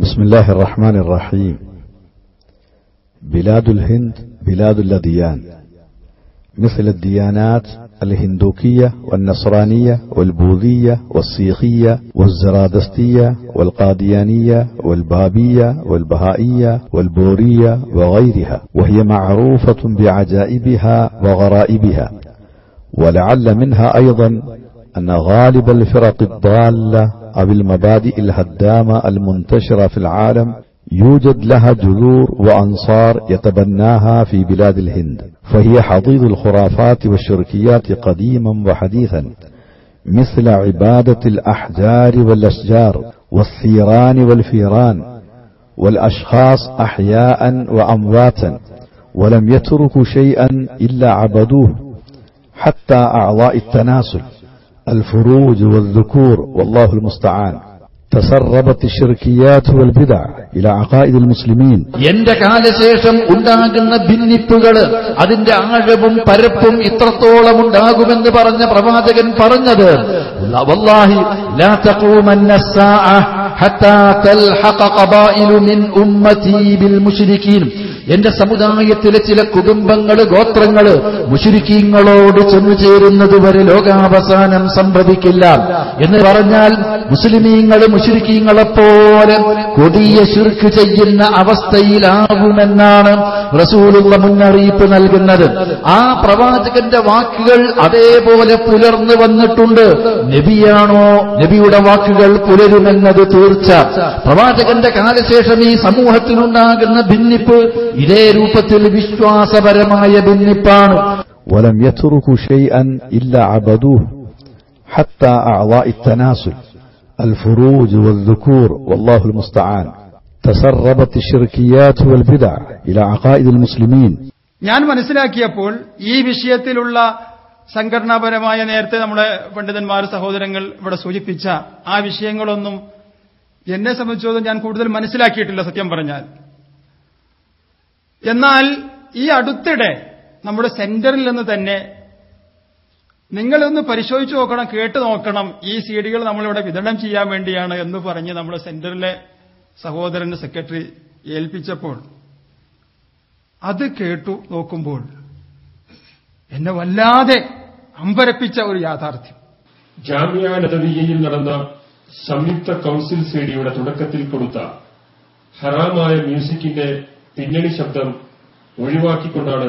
بسم الله الرحمن الرحيم. بلاد الهند بلاد الأديان مثل الديانات الهندوكية والنصرانية والبوذية والسيخية والزرادشتية والقاديانية والبابية والبهائية والبورية وغيرها. وهي معروفة بعجائبها وغرائبها. ولعل منها أيضا أن غالب الفرق الضالة أو المبادئ الهدامة المنتشرة في العالم يوجد لها جذور وأنصار يتبناها في بلاد الهند فهي حضيض الخرافات والشركيات قديما وحديثا مثل عبادة الأحجار والأشجار والثيران والفيران والأشخاص أحياء وأمواتا ولم يتركوا شيئا إلا عبدوه حتى أعضاء التناسل. الفروج والذكور والله المستعان تسربت الشركيات والبدع إلى عقائد المسلمين എന്റെ കാലശേഷം ഉണ്ടാകുന്ന ഭിന്നിപ്പുകള് അതിന്റെ ആഴവും പരപ്പും ഇത്രത്തോളം ഉണ്ടാകുമെന്ന് പറഞ്ഞ പ്രവാചകൻ പറഞ്ഞത് വല്ലാഹി ലാ തഖൂമന്ന الساعة حتى تلحق قبائل من أمتي بالمشركين എന്റെ സമുദായത്തിലെ ചില കുടുംബങ്ങൾ ഗോത്രങ്ങൾ മുഷുരിക്കീങ്ങളോട് ചെന്നു ചേരുന്നതുവരെ ലോകാവസാനം സംഭവിക്കില്ല. എന്ന് പറഞ്ഞാൽ മുസ്ലിമീങ്ങൾ മുഷുരിക്കീങ്ങളെപ്പോലെ കൊടിയ ശുർക്ക് ചെയ്യുന്ന അവസ്ഥയിലാവുമെന്നാണ് റസൂലുള്ള മുന്നറിയിപ്പ് നൽകുന്നത്. ആ പ്രവാചകന്റെ വാക്കുകൾ അതേപോലെ പുലർന്നു വന്നിട്ടുണ്ട്. നബിയാണോ നബിയുടെ വാക്കുകൾ പുലരുമെന്നത് തീർച്ച. പ്രവാചകന്റെ കാലശേഷം ഈ സമൂഹത്തിനുണ്ടാകുന്ന ഭിന്നിപ്പ് ഇതേ രൂപത്തിൽ വിശ്വാസപരമായ ഭിന്നിപ്പാണ് ولم يتركوا شيئا إلا عبدوه حتى أعضاء التناسل الفروج والذكور والله المستعان تسربت الشركيات والبدع إلى عقائد المسلمين ഞാൻ മനസ്സിലാക്കിയപ്പോൾ ഈ വിഷയത്തിലുള്ള സംഘടനാപരമായ നേരത്തെ നമ്മുടെ പണ്ഡിതന്മാർ സഹോദരങ്ങൾ ഇവിടെ സൂചിപ്പിച്ച ആ വിഷയങ്ങളൊന്നും എന്നെ സംബന്ധിച്ചോളം ഞാൻ കൂടുതൽ മനസ്സിലാക്കിയിട്ടില്ല സത്യം പറഞ്ഞാൽ എന്നാൽ ഈ അടുത്തിടെ നമ്മുടെ സെന്ററിൽ നിന്ന് തന്നെ നിങ്ങളൊന്ന് പരിശോധിച്ചു നോക്കണം കേട്ടു നോക്കണം ഈ സീഡികൾ നമ്മളിവിടെ വിതരണം ചെയ്യാൻ വേണ്ടിയാണ് എന്ന് പറഞ്ഞ് നമ്മുടെ സെന്ററിലെ സഹോദരൻ സെക്രട്ടറി ഏൽപ്പിച്ചപ്പോൾ അത് കേട്ടു നോക്കുമ്പോൾ എന്നെ വല്ലാതെ അമ്പരപ്പിച്ച ഒരു യാഥാർത്ഥ്യം. ജാമ്യ നദവിയയിൽ നടന്ന സംയുക്ത കൌൺസിൽ സേഡിയുടെ തുടക്കത്തിൽ കൊടുത്ത ഹറാമായ മ്യൂസിക്കിന്റെ പിന്നണി ശബ്ദം ഒഴിവാക്കിക്കൊണ്ടാണ്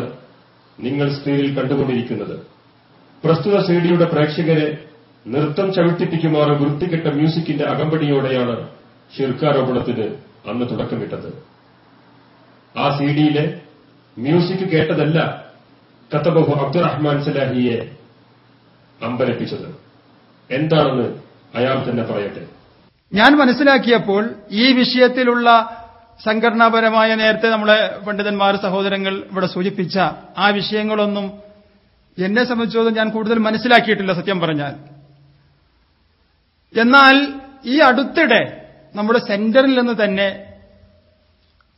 നിങ്ങൾ സ്ക്രീനിൽ കണ്ടുകൊണ്ടിരിക്കുന്നത്. പ്രസ്തുത സേഡിയുടെ പ്രേക്ഷകരെ നൃത്തം ചവിട്ടിപ്പിക്കുമാറ് വൃത്തികെട്ട മ്യൂസിക്കിന്റെ അകമ്പടിയോടെയാണ് ശിർക്കാരോപണത്തിന് അന്ന് തുടക്കമിട്ടത്. ആ സീഡിയിലെ മ്യൂസിക് കേട്ടതല്ല കത്തബഹു അബ്ദുറഹ്മാൻ സലാഹിയെ അമ്പരപ്പിച്ചത് എന്താണെന്ന് അയാൾ തന്നെ പറയട്ടെ. ഞാൻ മനസ്സിലാക്കിയപ്പോൾ ഈ വിഷയത്തിലുള്ള സംഘടനാപരമായ നേരത്തെ നമ്മളെ പണ്ഡിതന്മാർ സഹോദരങ്ങൾ ഇവിടെ സൂചിപ്പിച്ച ആ വിഷയങ്ങളൊന്നും എന്നെ സംബന്ധിച്ചോളം ഞാൻ കൂടുതൽ മനസ്സിലാക്കിയിട്ടില്ല സത്യം പറഞ്ഞാൽ. എന്നാൽ ഈ അടുത്തിടെ നമ്മുടെ സെന്ററിൽ നിന്ന് തന്നെ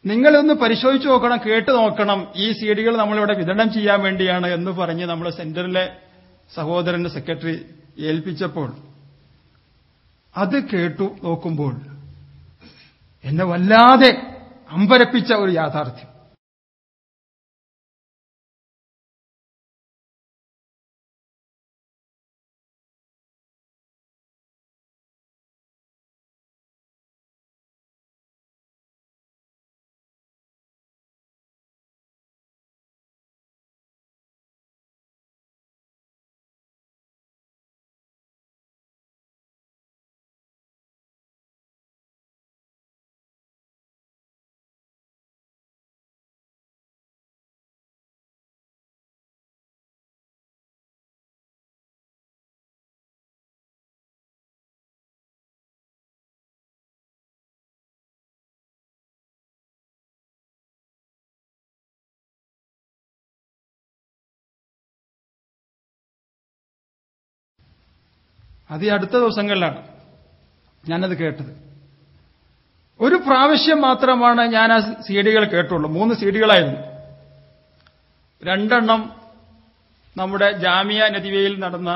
നിങ്ങളൊന്ന് പരിശോധിച്ചു നോക്കണം കേട്ട് നോക്കണം ഈ സി ഡികൾ നമ്മളിവിടെ വിതരണം ചെയ്യാൻ വേണ്ടിയാണ് എന്ന് പറഞ്ഞ് നമ്മുടെ സെന്ററിലെ സഹോദരന്റെ സെക്രട്ടറി ഏൽപ്പിച്ചപ്പോൾ അത് കേട്ടു നോക്കുമ്പോൾ എന്നെ വല്ലാതെ അമ്പരപ്പിച്ച ഒരു യാഥാർത്ഥ്യം. അത് ഈ അടുത്ത ദിവസങ്ങളിലാണ് ഞാനത് കേട്ടത്. ഒരു പ്രാവശ്യം മാത്രമാണ് ഞാൻ ആ സി ഡികൾ കേട്ടുള്ളൂ. മൂന്ന് സി ഡികളായിരുന്നു രണ്ടെണ്ണം നമ്മുടെ ജാമിയ നദിവയിൽ നടന്ന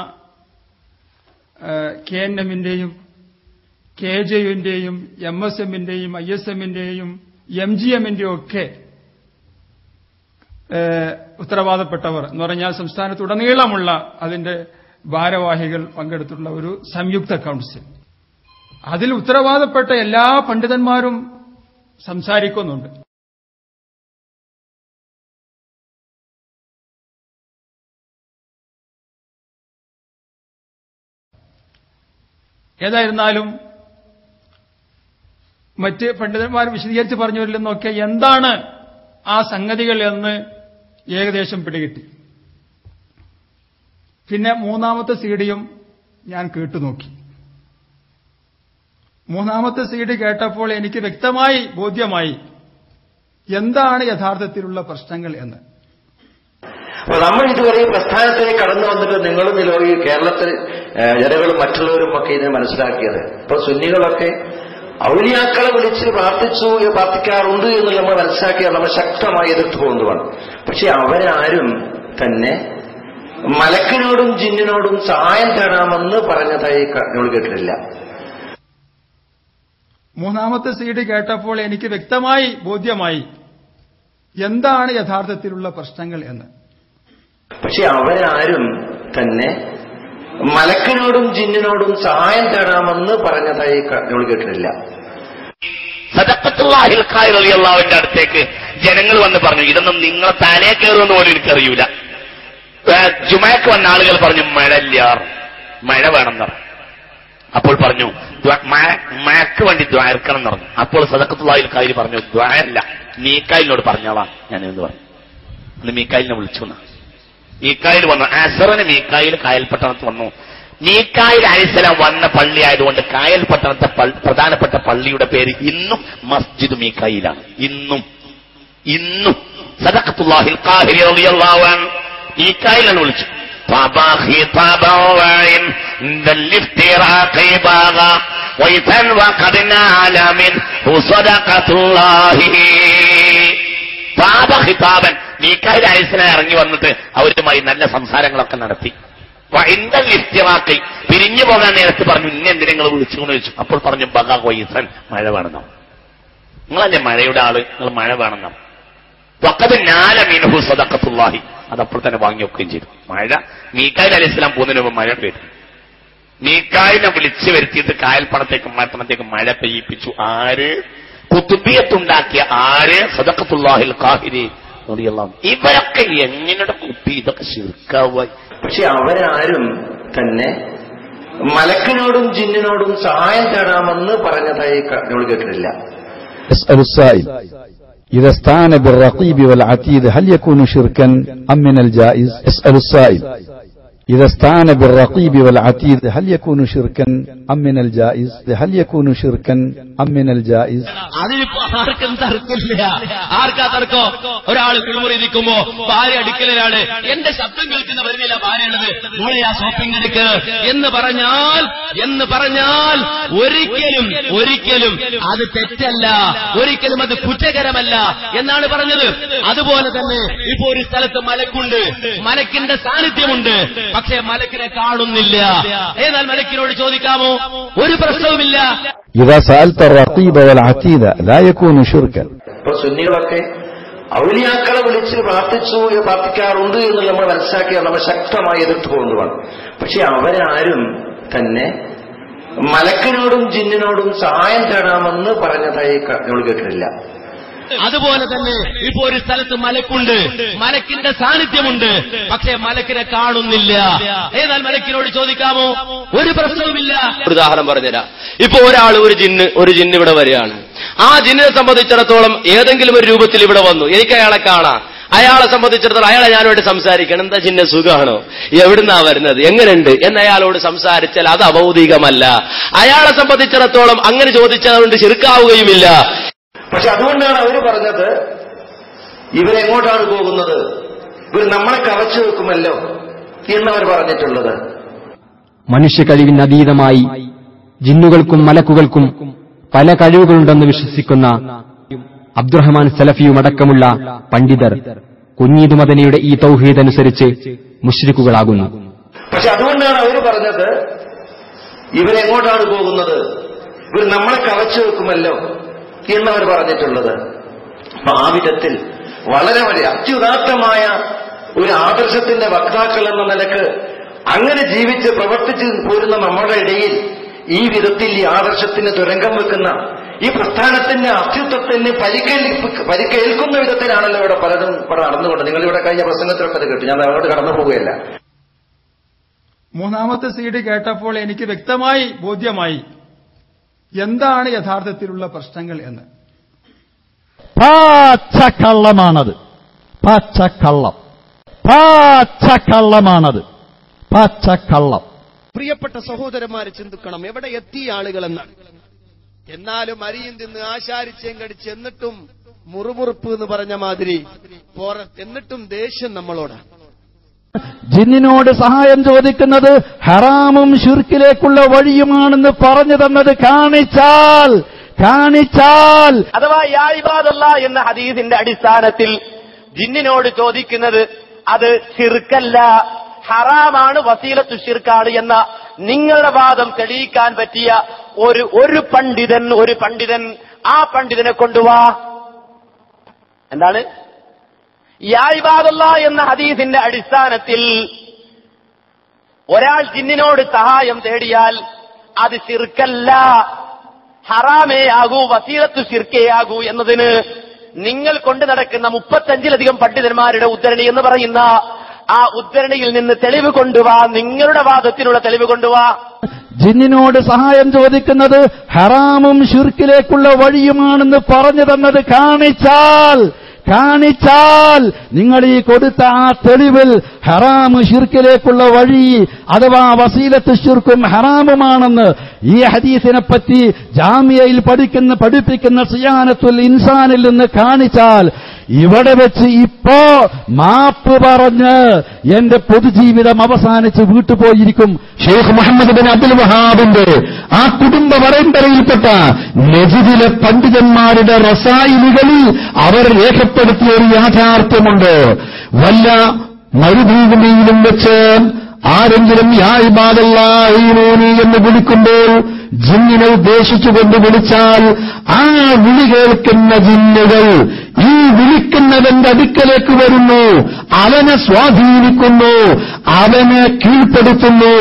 കെ എൻ എമ്മിന്റെയും കെ ജെ യുവിന്റെയും എം എസ് എമ്മിന്റെയും ഐ എസ് എമ്മിന്റെയും എം ജി എമ്മിന്റെയും ഒക്കെ ഉത്തരവാദപ്പെട്ടവർ എന്ന് പറഞ്ഞാൽ സംസ്ഥാനത്തുടനീളമുള്ള അതിന്റെ ഭാരവാഹികൾ പങ്കെടുത്തിട്ടുള്ള ഒരു സംയുക്ത കൗൺസിൽ. അതിൽ ഉത്തരവാദപ്പെട്ട എല്ലാ പണ്ഡിതന്മാരും സംസാരിക്കുന്നുണ്ട്. ഏതായിരുന്നാലും മറ്റ് പണ്ഡിതന്മാർ വിശദീകരിച്ച് പറഞ്ഞവരിലെന്നൊക്കെ എന്താണ് ആ സംഗതികൾ എന്ന് ഏകദേശം പിടികിട്ടി. പിന്നെ മൂന്നാമത്തെ സീഡിയും ഞാൻ കേട്ടുനോക്കി മൂന്നാമത്തെ സീഡി കേട്ടപ്പോൾ എനിക്ക് വ്യക്തമായി ബോധ്യമായി എന്താണ് യഥാർത്ഥത്തിലുള്ള പ്രശ്നങ്ങൾ എന്ന്. അപ്പൊ നമ്മൾ ഇതുവരെ പ്രസ്ഥാനത്തിലേക്ക് കടന്നു വന്നിട്ട് നിങ്ങളും ഈ കേരളത്തിൽ ജനങ്ങളും മറ്റുള്ളവരും ഒക്കെ ഇതിനെ മനസ്സിലാക്കിയത്. ഇപ്പൊ സുന്നികളൊക്കെ ഔലിയാക്കളെ വിളിച്ച് പ്രാർത്ഥിച്ചു പ്രാർത്ഥിക്കാറുണ്ട് എന്ന് നമ്മൾ മനസ്സിലാക്കിയാൽ നമ്മൾ ശക്തമായി എതിർത്ത് പോകുന്നതാണ്. പക്ഷെ അവരാരും തന്നെ മലക്കിനോടും ജിന്നിനോടും സഹായം തേടാമെന്ന് പറഞ്ഞതായി നമ്മൾ കേട്ടിട്ടില്ല. മൂന്നാമത്തെ സീഡ് കേട്ടപ്പോൾ എനിക്ക് വ്യക്തമായി ബോധ്യമായി എന്താണ് യഥാർത്ഥത്തിലുള്ള പ്രശ്നങ്ങൾ എന്ന്. പക്ഷെ അവരാരും തന്നെ മലക്കിനോടും ജിന്നിനോടും സഹായം തേടാമെന്ന് പറഞ്ഞതായി നമ്മൾ കേട്ടിട്ടില്ല. സദക്കത്തുള്ളാഹിൽ അവന്റെ അടുത്തേക്ക് ജനങ്ങൾ വന്ന് പറഞ്ഞു ഇതൊന്നും നിങ്ങളെ താനേ കയറുമെന്ന് പോലും എനിക്കറിയൂല. ജുമയ്ക്ക് വന്ന ആളുകൾ പറഞ്ഞു മഴല്ലാർ മഴ വേണം പറഞ്ഞു അപ്പോൾ പറഞ്ഞു മഴക്ക് വേണ്ടി ദ്വാരക്കണം എന്ന് പറഞ്ഞു അപ്പോൾ സദക്കത്തുള്ളാഹിൽ കാര്യം പറഞ്ഞു ദ്വാരല്ല മീക്കായിലിനോട് പറഞ്ഞോളാം. ഞാൻ എന്ന് പറഞ്ഞു? അന്ന് മീക്കായിലിനെ വിളിച്ചു. മീക്കായിൽ വന്നു അസറിന് മീക്കായിൽ കായൽപട്ടണത്ത് വന്നു. മീക്കായിൽ അലിസലാം വന്ന പള്ളി ആയതുകൊണ്ട് കായൽ പട്ടണത്തെ പ്രധാനപ്പെട്ട പള്ളിയുടെ പേര് ഇന്നും മസ്ജിദ് മീക്കായിലാണ് ഇന്നും ഇന്നും. ഖാഹിരി ഈക്കായിലാണ് വിളിച്ചു പാപഹിതാപൻ ഇറങ്ങി വന്നിട്ട് അവരുമായി നല്ല സംസാരങ്ങളൊക്കെ നടത്തി. ലിഫ്റ്റിറാക്കി പിരിഞ്ഞു പോകാൻ നേരത്ത് പറഞ്ഞു ഇന്ന എന്തിനെ നിങ്ങൾ വിളിച്ചു എന്ന് അപ്പോൾ പറഞ്ഞു ബഗ വൈസൻ മഴ വേണം നിങ്ങളല്ലേ മഴയുടെ ആൾ നിങ്ങൾ മഴ വേണമെന്നാം പൊക്കത് നാല മീൻഹു സദക്കത്തുള്ളാഹി അതപ്പോൾ തന്നെ വാങ്ങി വെക്കുകയും ചെയ്തു. മഴ. മീക്കായി അലി ഇസ്ലാം പോകുന്നതിന് മുമ്പ് മഴ പെയ്തു. മീക്കായിനെ വിളിച്ചു വരുത്തിയിട്ട് കായൽപ്പണത്തേക്ക് മഴപ്പണത്തേക്ക് മഴ പെയ്യിപ്പിച്ചു. ആര്? കുത്തുബിയത്തുണ്ടാക്കിയ ആര്? സദക്കത്തുല്ലാഹിൽ കാഹിരി ഇവരൊക്കെ എങ്ങനെയുടെ കുപ്പി ഇതൊക്കെ ശിർക്കാവായി പക്ഷെ അവരാരും തന്നെ മലക്കിനോടും ജിന്നിനോടും സഹായം തേടാമെന്ന് പറഞ്ഞതായി കേട്ടിട്ടില്ല. إذا استعان بالرقيب والعتيد هل يكون شركا أم من الجائز؟ يسأل السائل. إذا استعان بالرقيب والعتيد هل يكون شركا أم من الجائز هل يكون شركا أم من الجائز അതിനിപ്പോ ആർക്കും തർക്കമില്ല ആർക്കാ തർക്കം ഒരാൾ കുളിമുറിയിരിക്കുമ്പോ ഭാര്യ അടുക്കലാണ് എന്റെ ശബ്ദം കേൾക്കുന്ന വരുന്നില്ല ഭാര്യയുള്ളത് മോളെ ആ ഷോപ്പിംഗ് എടുക്ക് എന്ന് പറഞ്ഞാൽ എന്ന് പറഞ്ഞാൽ ഒരിക്കലും ഒരിക്കലും അത് തെറ്റല്ല ഒരിക്കലും അത് കുറ്റകരമല്ല എന്നാണ് പറഞ്ഞത് അതുപോലെ തന്നെ ഇപ്പോ ഒരു സ്ഥലത്ത് മലക്കുണ്ട് മലക്കിന്റെ സാന്നിധ്യമുണ്ട് പക്ഷേ മലക്കിനെ കാണുന്നില്ല ഏന്നാൽ മലക്കിനോട് ചോദിക്കാമോ ഒരു പ്രശ്നവുമില്ല إذا سألت الرقيب والعتيد لا يكون شركا ഇപ്പൊ സുന്നികളൊക്കെ ഔലിയാക്കളെ വിളിച്ച് പ്രാർത്ഥിച്ചു പ്രാർത്ഥിക്കാറുണ്ട് എന്ന് നമ്മൾ മനസ്സിലാക്കിയാൽ നമ്മൾ ശക്തമായി എതിർത്ത് പോകുന്നതാണ് പക്ഷെ അവരാരും തന്നെ മലക്കിനോടും ജിന്നിനോടും സഹായം തേടാമെന്ന് പറഞ്ഞതായി ക- നമ്മൾ കേട്ടിട്ടില്ല അതുപോലെ തന്നെ ഇപ്പോ ഒരു സ്ഥലത്ത് മലക്കുണ്ട്. മലക്കിന്റെ സാന്നിധ്യമുണ്ട്. പക്ഷെ മലക്കിനെ കാണുന്നില്ല. ഏതാൽ മലക്കിനോട് ചോദിക്കാമോ? ഒരു പ്രശ്നവുമില്ല. ഉദാഹരണം പറഞ്ഞുതരാം. ഇപ്പൊ ഒരാൾ ഒരു ജിന്ന് ഒരു ജിന്ന് ഇവിടെ വരികയാണ്. ആ ജിന്നിനെ സംബന്ധിച്ചിടത്തോളം ഏതെങ്കിലും ഒരു രൂപത്തിൽ ഇവിടെ വന്നു. എനിക്ക് അയാളെ കാണാം. അയാളെ സംബന്ധിച്ചിടത്തോളം അയാളെ ഞാനോട് സംസാരിക്കണം. എന്താ ജിന്നെ സുഖമാണോ എവിടുന്നാ വരുന്നത്? എങ്ങനെയുണ്ട്? എന്ന് അയാളോട് സംസാരിച്ചാൽ അത് അഭൗതികമല്ല അയാളെ സംബന്ധിച്ചിടത്തോളം അങ്ങനെ ചോദിച്ചതുകൊണ്ട് ചെറുക്കാവുകയുമില്ല പക്ഷെ അതുകൊണ്ടാണ് അവർ പറഞ്ഞത് ഇവരെങ്ങോട്ടാണ് പോകുന്നത്? ഇവർ നമ്മളെ കവച്ചു വെക്കുമല്ലോ എന്നവർ പറഞ്ഞിട്ടുള്ളത്. മനുഷ്യ കഴിവിന് അതീതമായി ജിന്നുകൾക്കും മലക്കുകൾക്കും പല കഴിവുകളുണ്ടെന്ന് വിശ്വസിക്കുന്ന അബ്ദുറഹ്മാൻ സലഫിയുമടക്കമുള്ള പണ്ഡിതർ കുഞ്ഞീദ് മദനിയുടെ ഈ തൗഹീദ് അനുസരിച്ച് മുഷ്രിക്കുകളാകുന്നു പക്ഷെ അതുകൊണ്ടാണ് അവർ പറഞ്ഞത് ഇവരെങ്ങോട്ടാണ് പോകുന്നത്? ഇവർ നമ്മളെ കവച്ചു വെക്കുമല്ലോ എന്നവർ പറഞ്ഞിട്ടുള്ളത്. അപ്പൊ ആ വിധത്തിൽ വളരെ വലിയ അത്യുദാത്തമായ ഒരു ആദർശത്തിന്റെ വക്താക്കൾ എന്ന നിലയ്ക്ക് അങ്ങനെ ജീവിച്ച് പ്രവർത്തിച്ച് പോരുന്ന നമ്മുടെ ഇടയിൽ ഈ വിധത്തിൽ ഈ ആദർശത്തിന് തുരങ്കം വെക്കുന്ന ഈ പ്രസ്ഥാനത്തിന്റെ അസ്തിത്വത്തിന് പരിക്കേൽക്കുന്ന വിധത്തിലാണല്ലോ ഇവിടെ പലതും ഇവിടെ നടന്നുകൊണ്ട്. നിങ്ങൾ ഇവിടെ കഴിഞ്ഞ പ്രസംഗത്തിലൊക്കെ അത് കേട്ടു. ഞാൻ അങ്ങോട്ട് കടന്നു പോവുകയല്ല. മൂന്നാമത്തെ സീഡ് കേട്ടപ്പോൾ എനിക്ക് വ്യക്തമായി ബോധ്യമായി എന്താണ് യഥാർത്ഥത്തിലുള്ള പ്രശ്നങ്ങൾ എന്ന്? പച്ചക്കള്ളമാണത്. പച്ചക്കള്ളം. പച്ചക്കള്ളമാണത്. പച്ചക്കള്ളം. പ്രിയപ്പെട്ട സഹോദരന്മാരെ ചിന്തിക്കണം എവിടെ എത്തി ആളുകളെന്നാണ്? എന്നാലും അരിയും തിന്ന് ആശാരിച്ചേം കടിച്ച് എന്നിട്ടും മുറുമുറുപ്പ് എന്ന് പറഞ്ഞ മാതിരി എന്നിട്ടും ദേഷ്യം നമ്മളോടാണ് ജിന്നിനോട് സഹായം ചോദിക്കുന്നത് ഹറാമും ഷിർക്കിലേക്കുള്ള വഴിയുമാണെന്ന് പറഞ്ഞു തന്നത് കാണിച്ചാൽ കാണിച്ചാൽ. അഥവാ യായിബാദല്ല എന്ന ഹദീസിന്റെ അടിസ്ഥാനത്തിൽ ജിന്നിനോട് ചോദിക്കുന്നത് അത് ഷിർക്കല്ല ഹറാമാണ് വസീലത്തു ഷിർക്കാണ് എന്ന നിങ്ങളുടെ വാദം തെളിയിക്കാൻ പറ്റിയ ഒരു ഒരു പണ്ഡിതൻ ഒരു പണ്ഡിതൻ ആ പണ്ഡിതനെ കൊണ്ടുവാ. എന്താണ്? യായിബാദല്ല എന്ന ഹദീസിന്റെ അടിസ്ഥാനത്തിൽ ഒരാൾ ജിന്നിനോട് സഹായം തേടിയാൽ അത് ശിർക്കല്ല ഹറാമേ ആകൂ വസീലത്തു ശിർക്കേ എന്നതിന് നിങ്ങൾ കൊണ്ടു നടക്കുന്ന മുപ്പത്തഞ്ചിലധികം പണ്ഡിതന്മാരുടെ ഉദ്ധരണി എന്ന് പറയുന്ന ആ ഉദ്ധരണിയിൽ നിന്ന് തെളിവ് കൊണ്ടുവാ നിങ്ങളുടെ വാദത്തിനുള്ള തെളിവ് കൊണ്ടുവാ. ജിന്നിനോട് സഹായം ചോദിക്കുന്നത് ഹറാമും ഷിർക്കിലേക്കുള്ള വഴിയുമാണെന്ന് പറഞ്ഞു തന്നത് കാണിച്ചാൽ കാണിച്ചാൽ നിങ്ങൾ ഈ കൊടുത്ത ആ തെളിവിൽ ഹറാമ് ഷിർക്കിലേക്കുള്ള വഴി അഥവാ വസീലത്ത് ഷിർക്കും ഹറാമുമാണെന്ന് ഈ ഹദീസിനെ പറ്റി ജാമ്യയിൽ പഠിക്കുന്ന പഠിപ്പിക്കുന്ന സിയാനത്തുൽ ഇൻസാനിൽ നിന്ന് കാണിച്ചാൽ ഇവിടെ വെച്ച് ഇപ്പോ മാപ്പ് പറഞ്ഞ് എന്റെ പൊതുജീവിതം അവസാനിച്ച് വീട്ടുപോയിരിക്കും ഷെയ്ഖ് മുഹമ്മദ് ബിൻ അബ്ദുൽ വഹാബിന്റെ ആ കുടുംബ വരമ്പരയിൽപ്പെട്ട നജിദിലെ പണ്ഡിതന്മാരുടെ റസായിലുകളിൽ അവർ രേഖപ്പെടുത്തിയ ഒരു യാഥാർത്ഥ്യമുണ്ട്. വല്ല മരുഭൂമിയിലും വെച്ച് ആരെങ്കിലും യായിബാദല്ലാഹീനൂനി എന്ന് വിളിക്കുമ്പോൾ ജിന്നിനെ ഉദ്ദേശിച്ചുകൊണ്ട് വിളിച്ചാൽ ആ വിളി കേൾക്കുന്ന ജിന്നുകൾ ഈ വിളിക്കുന്നവന്റെ അടുക്കലേക്ക് വരുന്നു. അവനെ സ്വാധീനിക്കുന്നു. അവനെ കീഴ്പ്പെടുത്തുന്നു.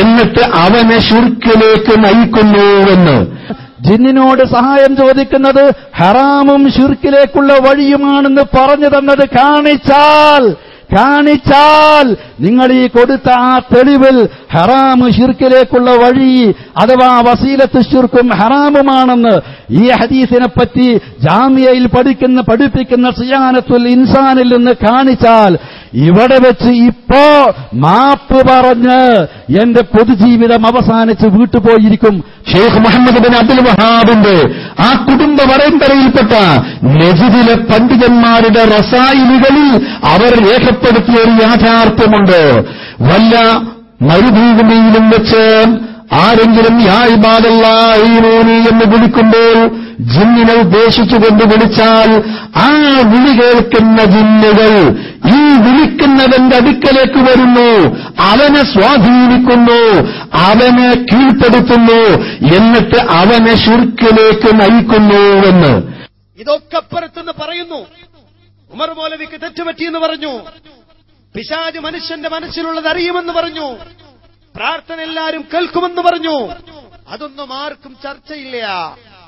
എന്നിട്ട് അവനെ ശുർക്കിലേക്ക് നയിക്കുന്നു എന്ന് ജിന്നിനോട് സഹായം ചോദിക്കുന്നത് ഹറാമും ഷിർക്കിലേക്കുള്ള വഴിയുമാണെന്ന് പറഞ്ഞു തന്നത് കാണിച്ചാൽ കാണിച്ചാൽ നിങ്ങൾ ഈ കൊടുത്ത ആ തെളിവിൽ ഹറാമ് ഷിർക്കിലേക്കുള്ള വഴി അഥവാ വസീലത്ത് ഷിർക്കും ഹറാമുമാണെന്ന് ഈ ഹദീസിനെ പറ്റി ജാമ്യയിൽ പഠിക്കുന്ന പഠിപ്പിക്കുന്ന സിയാനത്തുൽ ഇൻസാനിൽ നിന്ന് കാണിച്ചാൽ ഇവിടെ വെച്ച് ഇപ്പോ മാപ്പ് പറഞ്ഞ് എന്റെ പൊതുജീവിതം അവസാനിച്ച് വീട്ടുപോയിരിക്കും ഷെയ്ഖ് മുഹമ്മദ് ബിൻ അബ്ദുൽ വഹാബിന്റെ ആ കുടുംബ വരമ്പരയിൽപ്പെട്ട നജിദിലെ പണ്ഡിതന്മാരുടെ റസായിലുകളിൽ അവർ രേഖപ്പെടുത്തിയ ഒരു യാഥാർത്ഥ്യമുണ്ട്. വല്ല മരുഭൂമിയിലും വെച്ച് ആരെങ്കിലും യായിബാദല്ലാഹീനൂനി എന്ന് വിളിക്കുമ്പോൾ ജിന്നിനെ ഉദ്ദേശിച്ചുകൊണ്ട് വിളിച്ചാൽ ആ വിളി കേൾക്കുന്ന ജിന്നുകൾ ഈ വിളിക്കുന്നവന്റെ അടുക്കലേക്ക് വരുന്നു. അവനെ സ്വാധീനിക്കുന്നു. അവനെ കീഴ്പ്പെടുത്തുന്നു. എന്നിട്ട് അവനെ ശുർക്കിലേക്ക് നയിക്കുന്നു എന്ന് ഇതൊക്കെ അപ്പുറത്തുനിന്ന് പറയുന്നു. ഉമർ മോലവിക്ക് തെറ്റുപറ്റിയെന്ന് പറഞ്ഞു. പിശാജ് മനുഷ്യന്റെ മനസ്സിലുള്ളത് അറിയുമെന്ന് പറഞ്ഞു. പ്രാർത്ഥന എല്ലാരും കേൾക്കുമെന്ന് പറഞ്ഞു. അതൊന്നും ആർക്കും ചർച്ചയില്ല.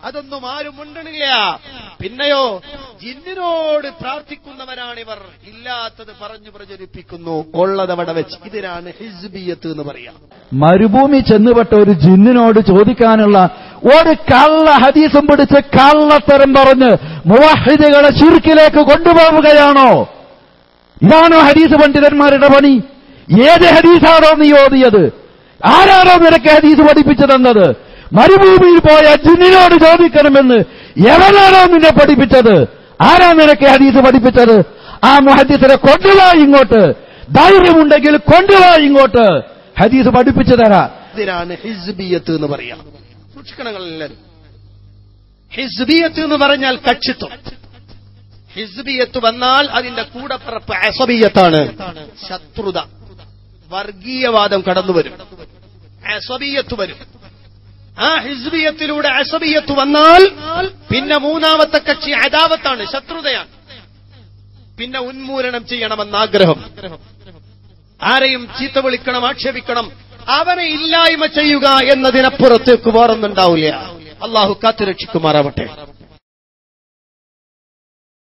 അതൊന്നും ആരും ഉണ്ടണില്ല പിന്നെയോ ജിന്നിനോട് പ്രാർത്ഥിക്കുന്നവരാണിവർ. ഇല്ലാത്തത് പറഞ്ഞു പ്രചരിപ്പിക്കുന്നു. ഉള്ളതവിടെ വെച്ച്. ഇതിനാണ് ഹിസ്ബിയത്ത് എന്ന് പറയാം. മരുഭൂമി ചെന്നുപെട്ട ഒരു ജിന്നിനോട് ചോദിക്കാനുള്ള ഒരു കള്ള ഹദീസും പിടിച്ച് കള്ളത്തരം പറഞ്ഞ് മുവാഹിദുകളെ ചുരുക്കിലേക്ക് കൊണ്ടുപോവുകയാണോ? ഇതാണോ ഹദീസ് പണ്ഡിതന്മാരുടെ പണി? ഏത് ഹദീസാണോ നീ ഓതിയത്? ആരാണോ നിനക്ക് ഹദീസ് പഠിപ്പിച്ചു തന്നത് മരുഭൂമിയിൽ പോയ ജിന്നിനോട് ചോദിക്കണമെന്ന് എവനാണോ നിന്നെ പഠിപ്പിച്ചത്? ആരാ നിനക്ക് ഹദീസ് പഠിപ്പിച്ചത്? ആ മഹദീസിനെ കൊണ്ടുവാ ഇങ്ങോട്ട്. ധൈര്യമുണ്ടെങ്കിൽ കൊണ്ടുവാ ഇങ്ങോട്ട്. ഹദീസ് പഠിപ്പിച്ചു തരാ. ഹിസ്ബിയത്ത് എന്ന് പറയാം? സൂക്ഷിക്കണങ്ങളെല്ലാരും ഹിസ്ബിയത്ത് എന്ന് പറഞ്ഞാൽ കക്ഷിത്വം. ഹിസ്ബിയത്ത് വന്നാൽ അതിന്റെ കൂടപ്പിറപ്പ് അസബിയത്താണ്. ശത്രുത. വർഗീയവാദം കടന്നു വരും. അസബിയത്ത് വരും. ആ ഹിസ്ബിയത്തിലൂടെ അസബിയത്ത് വന്നാൽ പിന്നെ മൂന്നാമത്തെ കക്ഷി അദാവത്താണ് ശത്രുതയാണ്. പിന്നെ ഉന്മൂലനം ചെയ്യണമെന്ന ആഗ്രഹം. ആരെയും ചീത്ത വിളിക്കണം ആക്ഷേപിക്കണം അവനെ ഇല്ലായ്മ ചെയ്യുക എന്നതിനപ്പുറത്തേക്ക് വേറൊന്നുണ്ടാവില്ല. അള്ളാഹു കാത്തുരക്ഷിക്കുമാറാവട്ടെ.